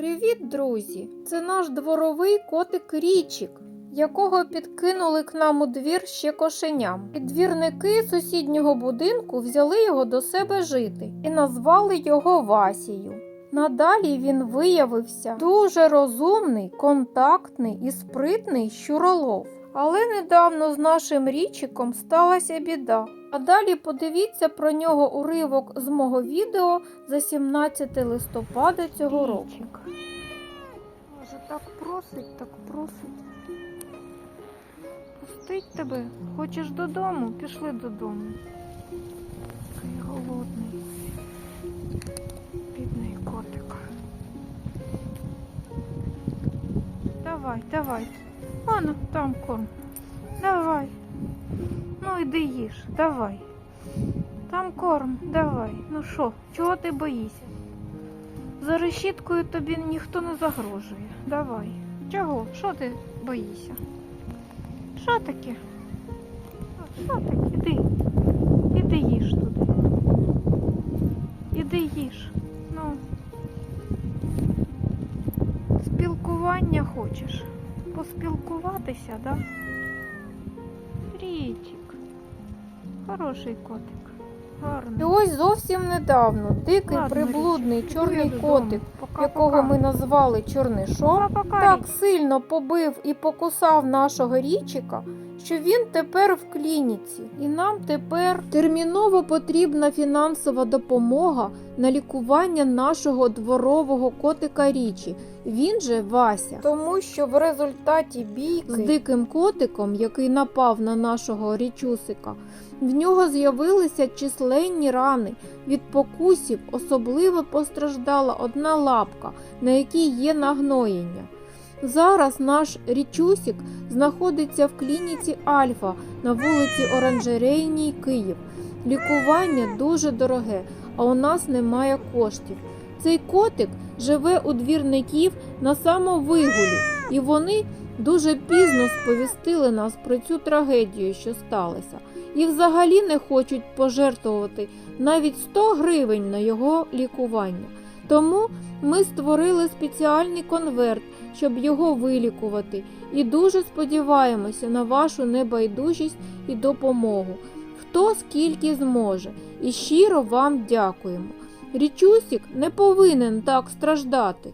Привіт, друзі! Це наш дворовий котик Річик, якого підкинули к нам у двір ще кошеням. І двірники сусіднього будинку взяли його до себе жити і назвали його Васією. Надалі він виявився дуже розумний, контактний і спритний щуролов. Але недавно з нашим річиком сталася біда. А далі подивіться про нього уривок з мого відео за 17 листопада цього року. Боже, так просить, так просить. Пустить тебе. Хочеш додому? Пішли додому. Такий голодний. Бідний котик. Давай, давай. Ану, там корм. Давай. Ну іди їж, давай. Там корм, давай. Ну що, чого ти боїшся? За решіткою тобі ніхто не загрожує. Давай. Чого? Що ти боїшся? Що таке? Що таке? Іди. Іди їж туди. Іди їж. Ну. Спілкування хочеш? Поспілкуватися, да? Річик. Хороший котик. Гарний. І ось зовсім недавно дикий Ладно, приблудний річ. чорний котик, Пока, якого пока. ми назвали чорний Пока-пока, так Річ. сильно побив і покусав нашого річика, що він тепер в клініці. І нам тепер терміново потрібна фінансова допомога на лікування нашого дворового котика Річі. Він же Вася. Тому що в результаті бійки з диким котиком, який напав на нашого річусика, в нього з'явилися численні рани. Від покусів особливо постраждала одна лапка, на якій є нагноєння. Зараз наш річусік знаходиться в клініці Альфа на вулиці Оранжерейній, Київ. Лікування дуже дороге, а у нас немає коштів. Цей котик живе у двірників на самовигулі, і вони дуже пізно сповістили нас про цю трагедію, що сталося, і взагалі не хочуть пожертвувати навіть 100 гривень на його лікування. Тому ми створили спеціальний конверт, щоб його вилікувати, і дуже сподіваємося на вашу небайдужість і допомогу. Хто скільки зможе, і щиро вам дякуємо. Річусік не повинен так страждати.